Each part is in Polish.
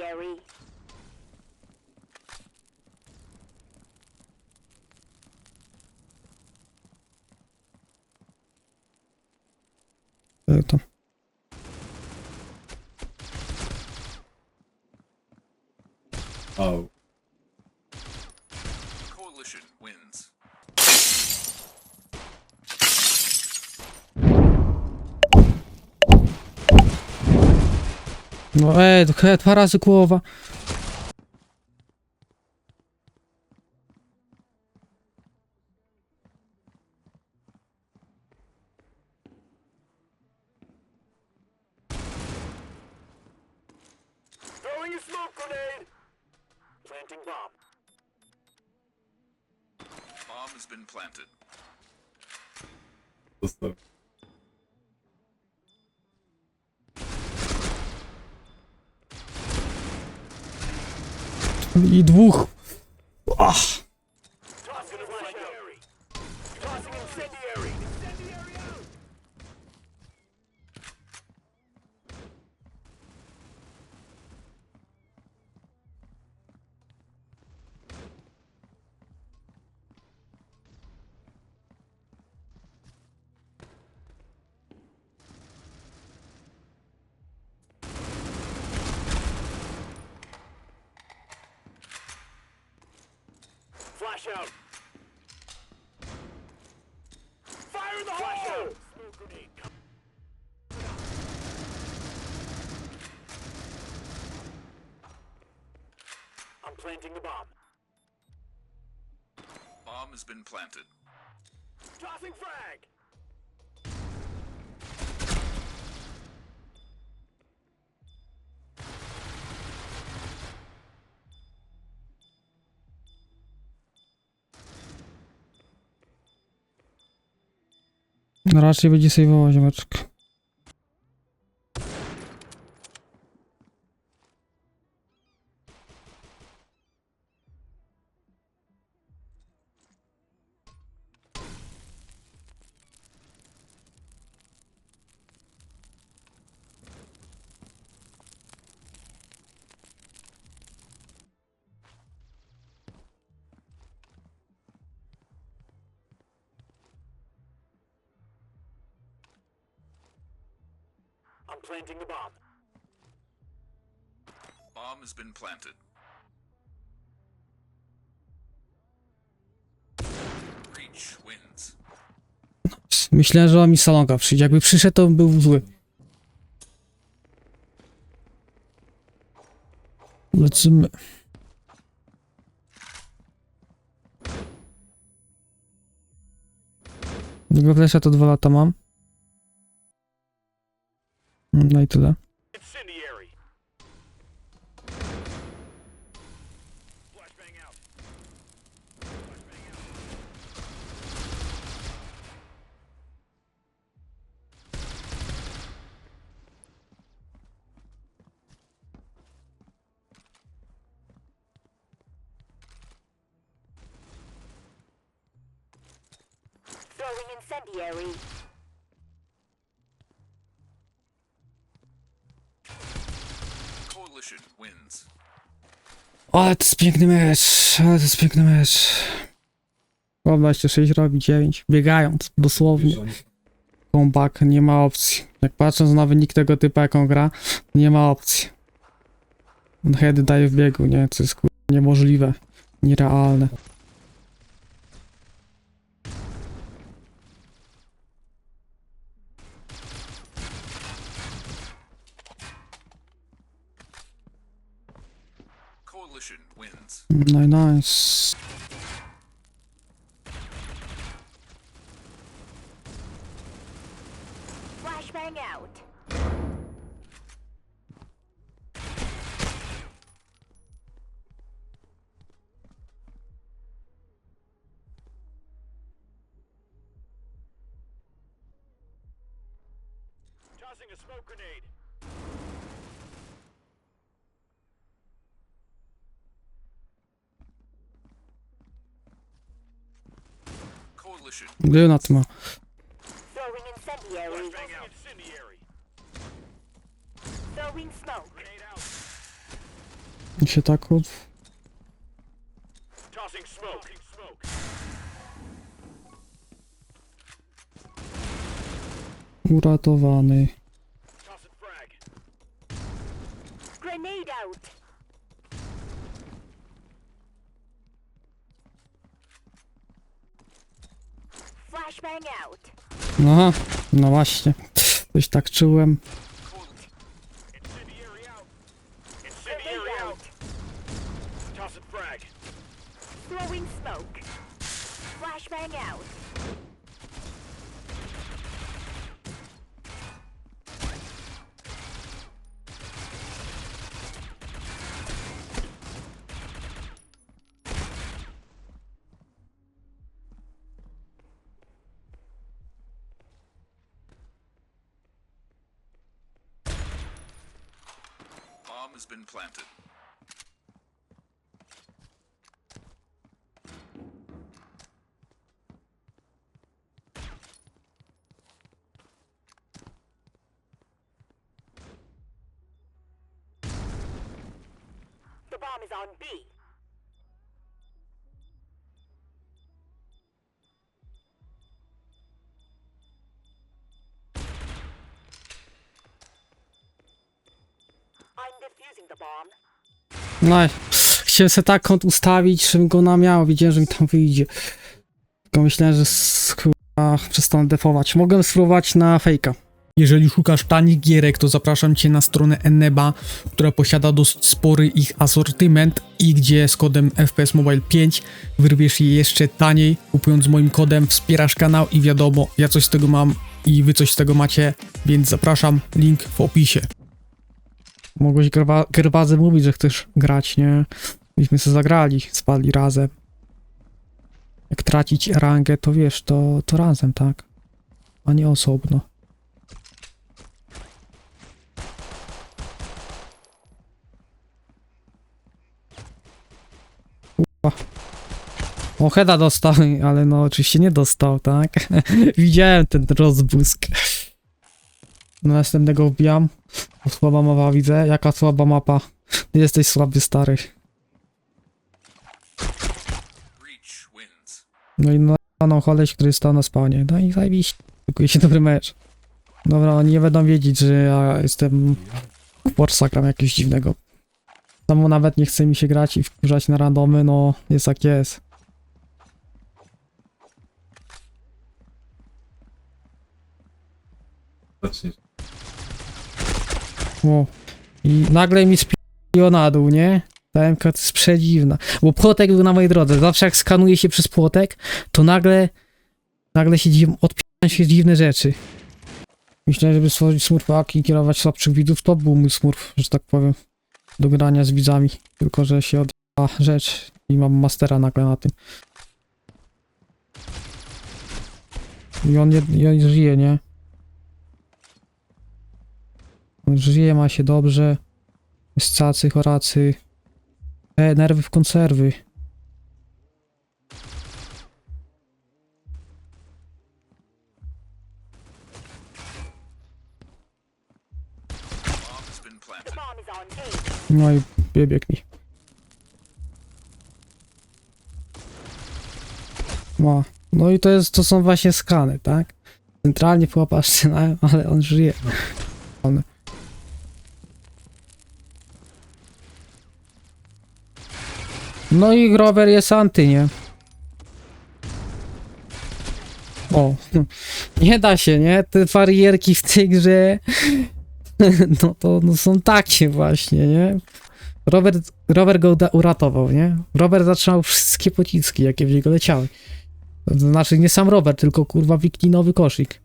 incendiary. E, To. Oh. No ej, to chyba dwa razy głowa. Bomb has been planted. Zostaw. и двух. Ах. Flash out. Fire in the hole! Smoke grenade. I'm planting the bomb. Bomb has been planted. Tossing frag! Raczej będzie sejwował ziomeczek. I'm planting the bomb. Bomb has been planted. Breach wins. Myślałem, że mi salonka przyjdzie. Jakby przyszedł, to był zły. Lecimy. Tego flesza to dwa lata mam. No i tyle. Incendiary. Flashbang out. Flashbang out. Throwing incendiary. Ale to jest piękny mecz, ale to jest piękny mecz. O, 26 robi 9, biegając, dosłownie. Comeback, nie ma opcji. Jak patrząc na wynik tego typa, jaką gra, nie ma opcji. On heady daje w biegu, nie? Co jest niemożliwe, nierealne. No i nice. Flashbang out. Tossing a smoke grenade. Grenade out. I się tak od... Uratowany. Tossing frag. Grenade out. Flashbang out. No, no właśnie. Coś tak czułem. Throwing smoke. Flashbang out. Has been planted. The bomb is on B. No, chciałem sobie tak kąt ustawić, żebym go namiał. Widziałem, że mi tam wyjdzie. Tylko myślałem, że s- kurwa, przestanę defować. Mogę spróbować na fejka. Jeżeli szukasz tanich gierek, to zapraszam Cię na stronę Eneba, która posiada dość spory ich asortyment i gdzie z kodem FPS Mobile 5 wyrwiesz je jeszcze taniej. Kupując moim kodem wspierasz kanał i wiadomo, ja coś z tego mam i Wy coś z tego macie, więc zapraszam, link w opisie. Mogłeś Gerwa- Gerwazy mówić, że chcesz grać, nie? Myśmy sobie zagrali, spadli razem. Jak tracić rangę, to wiesz, to, to razem, tak? A nie osobno. Kurwa. O, Heda dostał, ale no oczywiście nie dostał, tak? Widziałem ten rozbłysk. Do następnego wbijam. O, Słaba mapa widzę. Jaka słaba mapa? Jesteś słaby, stary. No i na no, koleś, który stał na spawnie. No i zajebiście. Szykuje się dobry mecz. Dobra, oni nie będą wiedzieć, że ja jestem... Forsa gram jakiegoś dziwnego. Samo nawet nie chce mi się grać i wkurzać na randomy, no jest jak jest. Zacznie. O. I nagle mi spiło na dół, nie? Ta MK to jest przedziwna. Bo płotek był na mojej drodze. Zawsze jak skanuje się przez płotek, to nagle nagle się dziw, odpierają się dziwne rzeczy. Myślałem, żeby stworzyć smurfaki i kierować słabszych widzów, to był mój smurf, że tak powiem, do grania z widzami. Tylko, że się odjęła rzecz i mam mastera nagle na tym. I on, i on żyje, nie? On żyje, ma się dobrze. Jest cacy, choracy. E, nerwy w konserwy. No i mi. No. no i to jest, to są właśnie skany, tak? Centralnie łapaszce, no, ale on żyje. On. No i Grover jest anty, nie? O, nie da się, nie? Te barierki w tej grze, no to no są takie właśnie, nie? Robert, Robert go uratował, nie? Robert zatrzymał wszystkie pociski, jakie w niego leciały. Znaczy nie sam Robert, tylko kurwa wiklinowy koszyk.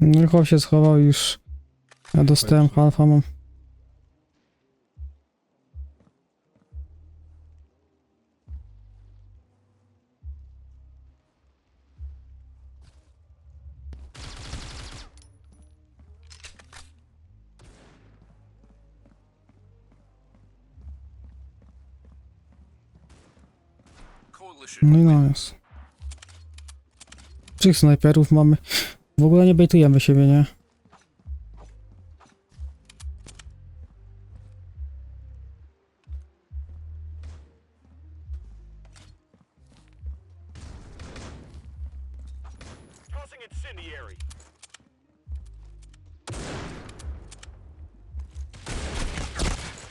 Tylko się schował już. Ja dostałem halfa mam. No i no, nice. Trzech snajperów mamy. W ogóle nie bejtujemy siebie, nie?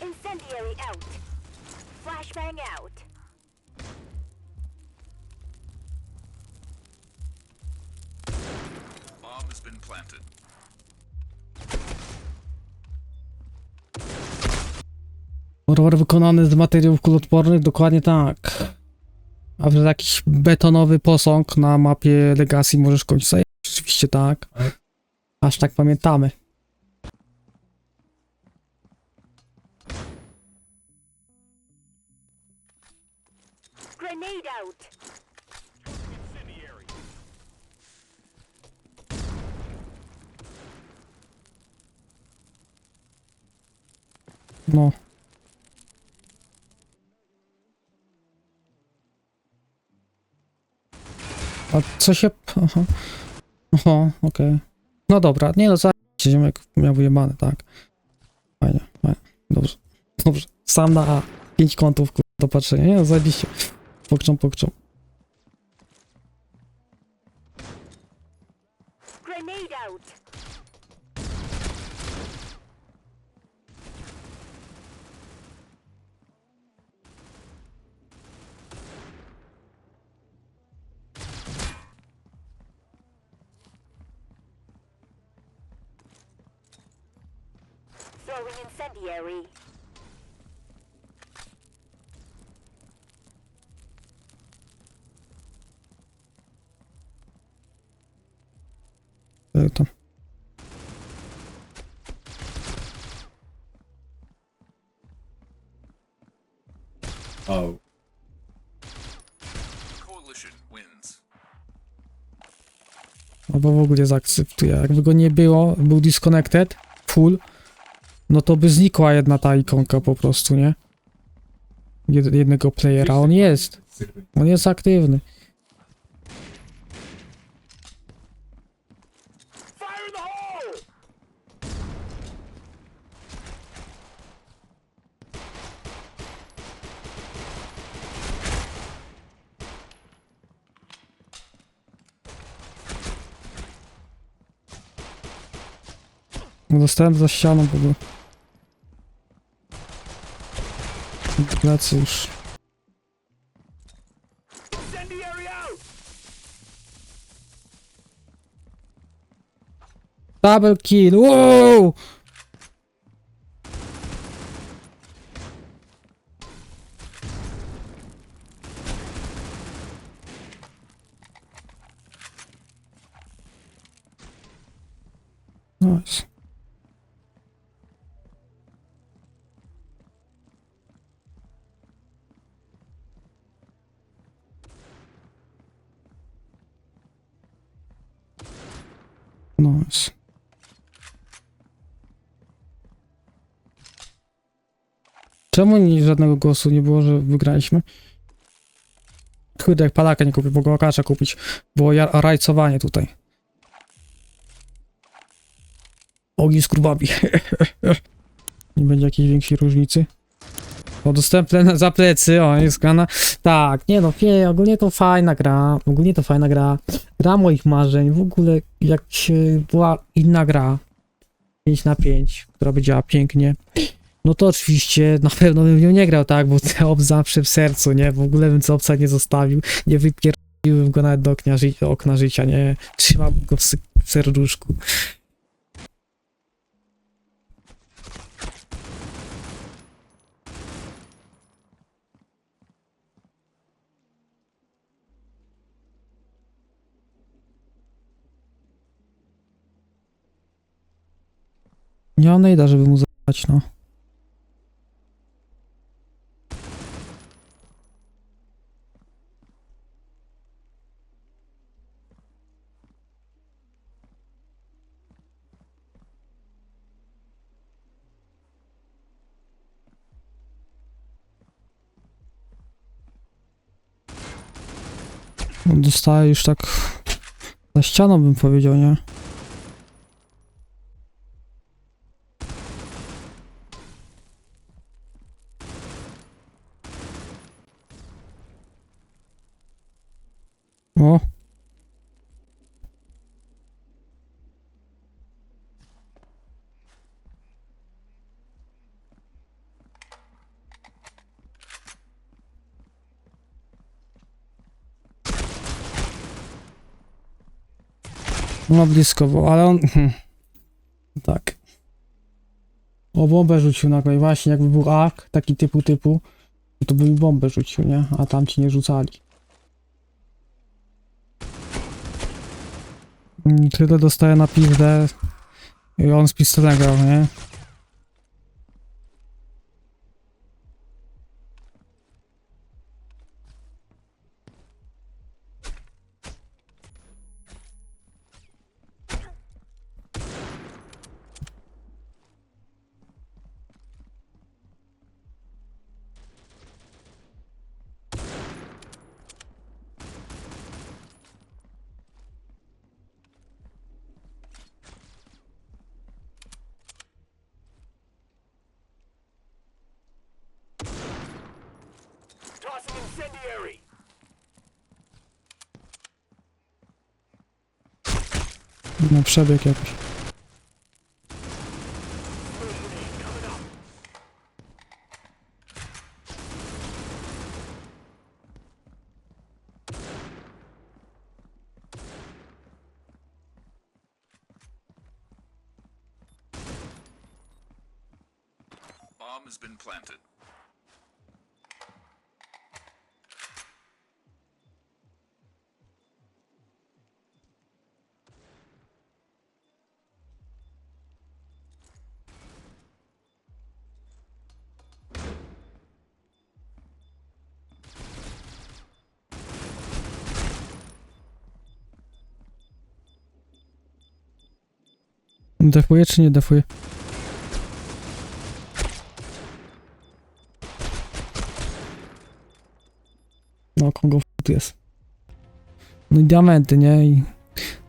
Incendiary out. Flashbang out. Been planted. Rower wykonany z materiałów kuloodpornych, dokładnie tak. A że jakiś betonowy posąg na mapie Legacy możesz kończyć zajęć? Oczywiście tak. Aż tak pamiętamy. Grenade out. Incendiary. No. A co się... Aha. Aha, okej. No dobra, nie no, za... Ziomek miał wyjebane, tak. Fajnie, fajnie. Dobrze, dobrze. Sam na A. Pięć kątów, kur- do patrzenia. Nie no, zajebiście. Pokczą, pokczą. Grenade out. Throwing incendiary. E, To. Oh. Coalition wins. Albo w ogóle zaakceptuję. Jakby go nie było, był disconnected, full, no to by znikła jedna ta ikonka po prostu, nie? Jed jednego playera. On jest. On jest aktywny. Dostałem za ścianą w ogóle. Plecy już. Incendiary out! Double kill! Wow! Nice. Czemu nie, żadnego głosu nie było, że wygraliśmy? Kurde, jak palaka nie kupię, mogę okacza kupić. Było rajcowanie tutaj. Ogień z grubami. nie będzie jakiejś większej różnicy. O, dostępne za plecy, o, jest grana. Tak, nie no, nie, ogólnie to fajna gra, ogólnie to fajna gra. Gra moich marzeń, w ogóle jak była inna gra, 5 na 5, która by działała pięknie, no to oczywiście na pewno bym w nią nie grał, tak, bo Teop zawsze w sercu, nie, w ogóle bym Teopsa nie zostawił, nie wypierdoliłbym go nawet do okna, ży okna życia, nie, trzymałbym go w, w serduszku. Nie mam najda, żeby mu zadać, no. Dostaję już tak za ścianą bym powiedział, nie? O. No blisko było, ale on... Tak. O, bombę rzucił nagle i właśnie jakby był AK, taki typu typu, to by mi bombę rzucił, nie? A tamci nie rzucali. Mm, Tyle dostaje na pizdę i on z pistolem grał, nie? Incendiary. No przebieg jakiś. Bomb has been planted. Defuje czy nie defuje? No, kogo tu jest? No i diamenty, nie? I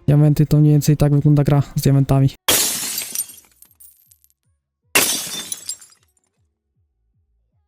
diamenty to mniej więcej tak wygląda gra z diamentami.